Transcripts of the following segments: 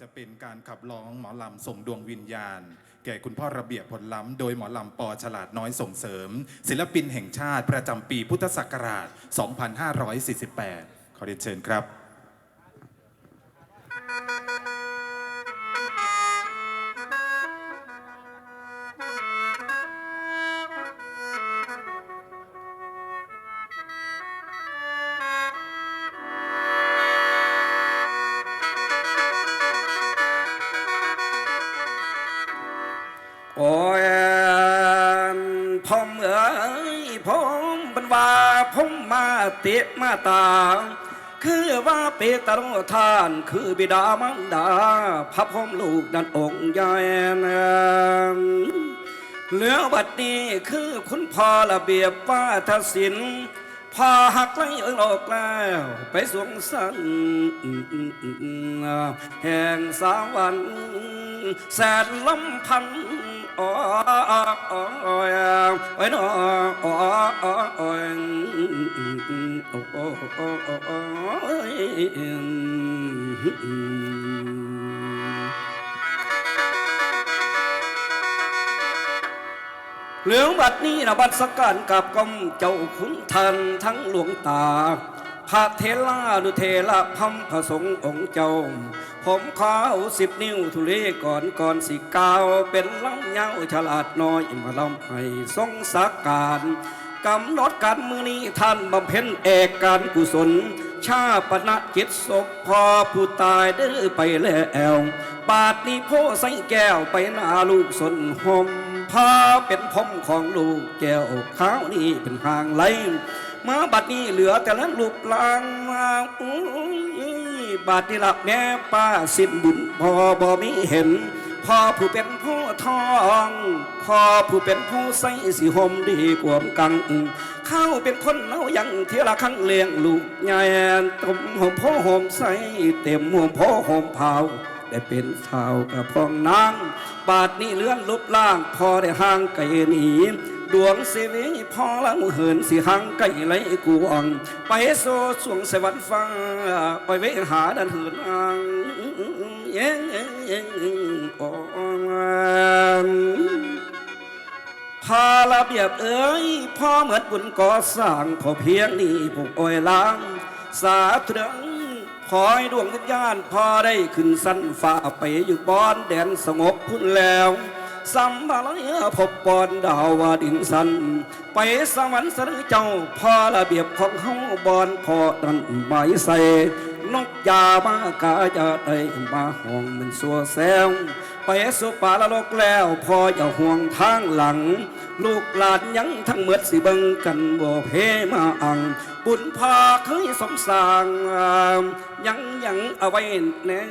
จะเป็นการขับร้องหมอลำส่งดวงวิญญาณ แก่คุณพ่อระเบียบผลล้ำโดยหมอลำปอฉลาดน้อยส่งเสริม ศิลปินแห่งชาติประจำปีพุทธศักราช 2548 ขอเรียนเชิญครับ โอ้ยผมเอ๋ยผมบันว่าผมมาเตะมาตา คือว่าเปตโรทาน คือบิดามันดาพระพมลูกนันองค์ใหญ่นเหลือบัดนี้คือคุณพ่อระเบียบว่าทศิลป์พอหักไล่เอิงออกแล้วไปสวงสันแห่งสาวันแสนล้ำพัน เหลืองบัดนี้นะบัดสการกับกองเจ้าขุนทันทั้งหลวงตาพระเทล่าดุเทละพัมพระสงฆ์องค์เจ้า ผมขอเอาสิบนิ้วทุเลก่อนก่อนสิกาว เป็นลำเงาฉลาดน้อยมาลำให้ทรงสักการกำหนดการมือนี้ท่านบำเพ็ญเอกการกุศล ชาปนกิจศพพอผู้ตายเด้อไปแล้วบาทนี้โพใส่แก้วไปหน้าลูกสนหมพาเป็นพมของลูกแก้วขาวนี่เป็นหางไหลมาบัดนี้เหลือแต่ละรูปลางมาอุ้ บาดนี้ละแม่ป้าสิ้นบุญพอบ่มีเห็นพ่อผู้เป็นผู้ทองพ่อผู้เป็นผู้ใส่สีหอมดีกว่ากัง เข้าเป็นคนเล่ายังเทละครั้งเลี้ยงลูกใหญ่ต้มหอมพ่อหอมใส่เต็มหัวพ่อหอมเผาได้เป็นสาวกับพองนางบาดนี้เลื่อนลบล่างพอได้ห่างไกลหนี ดวงสิวิพอละมือเหินสิหังไก่ไหลกวงไปโซสวงสวรรค์ฟ้าไปเวหาดันเหินอังเย้โอ้พาระเบียบเอ้ยพ่อเหมือนบุญก่อสร้างขอเพียงนี้ผูกอ้อยล้างสาธุขอให้ดวงวิญญาณพอได้ขึ้นสั้นฝ่าไปอยู่บอนแดนสงบพุ่นแล้ว สัมภาลยพบปอนดาวาดินสัน ไปสวรรค์สรเจ้าพอระเบียบของเฮาบอนพอดันไม้ใส่ นกยามากาจะได้มาห้องมันสัวแซวไปสุปาละลกแล้วพออย่าห่วงทางหลัง ลูกหลานยังทั้งเมือดสิบิงกันบ่เพมาอัง บุญพาเคยสมสางยังยังเอาไว้แน่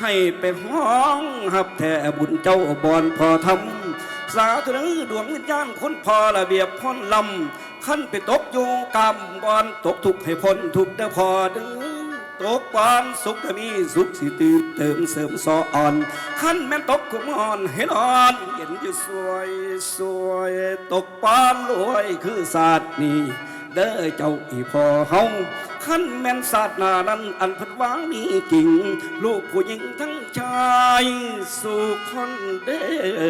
ให้ไปห้องหับแท่บุญเจ้าบอนพอทำสาธุนึดวงวิญญาณคนพอระเบียบพ้นลำขั้นไปตกอยู่กรรมบอนตกทุกข์ให้พ้นทุกข์เด้อพอเด้อ ตกปอนสุขถ้ามีสุขสิตื่นเติมเสริมซออ่อนขั้นแม่นตกกุมอ่อนให้นอนเห็นอยู่สวยสวย ตกปอนรวยคือศาสตร์นี้ เด้อเจ้าอีพอเฮาขั้นแม่นศาสนานั้นอันพัดวางนี้จริง ลูกผู้หญิงทั้งชายสู่คนเด้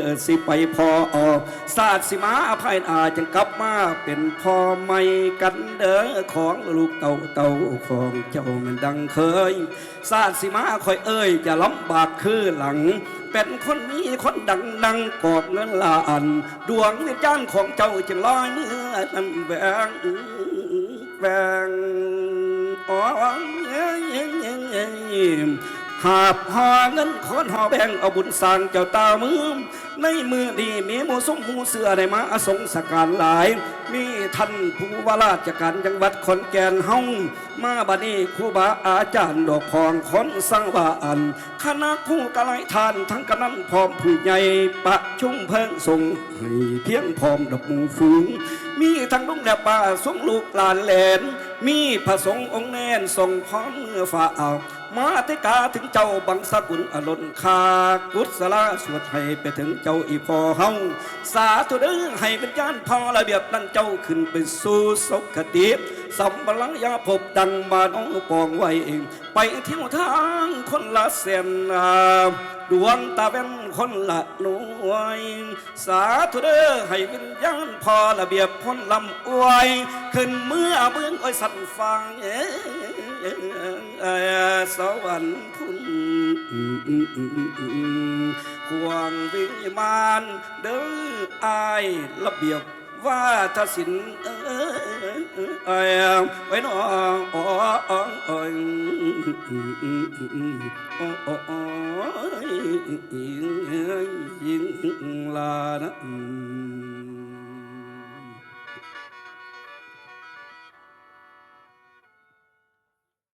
อสิไปพอออกศาสสิมาภายอาจึงกลับมาเป็นพ่อไม่กันเด้อของลูกเต่าเต่าของเจ้ามันดังเคยศาสสิมาคอยเอ้ยจะลำบากคือหลัง เป็นคนมีคนดังดังกอบเงินลาอันดวงวิญญาณของเจ้าจึงลอยเมื่อนั้นแบงแบงอ๋อ หาบหาเงินคนหอแบ่งเอาบุญสร้างเจ้าตามือในมือดีมีหมูสมหมูเสือได้มาอสงสการหลาย มีท่านผู้ว่าราชการจังหวัดขอนแก่นเฮามาบัดนี้ครูบาอาจารย์ดอกพองคนสร้างวาอันคณะผู้กะไลทานทั้งกำนันพร้อมผู้ใหญ่ปะชุ่มเพิ่งส่งให้เพียงพร้อมดอกมูฟูง มีทั้งลุงแดบป่าสงลูกหลานแหลน มีพระสงฆ์องค์แน่นส่งพร้อมเมื่อฝ่าเอามาติกาถึงเจ้าบังสกุลอลนคากุศลาสวดให้ไปถึงเจ้าอีพอเฮาสาธุเด้อให้เป็นญาณพอระเบียบนั้นเจ้าขึ้นไปสู่สุขติสัมบลังยาพบดังมาน้องปองไว้เอง ไปเที่ยวทางคนละเส้นดวงตาเป็นคนละหน่วย สาธุเด้อให้วิญญาณพอระเบียบพนลำอวย ขึ้นเมื่อเบื้องอ้อยสันฟังเอสวรรค์พุ่นควงวิมานเด้ออายระเบียบว่าทศิลป์เอ้ไว้น้องอ๋ออ๋ออ๋ออ๋อยิงลานะ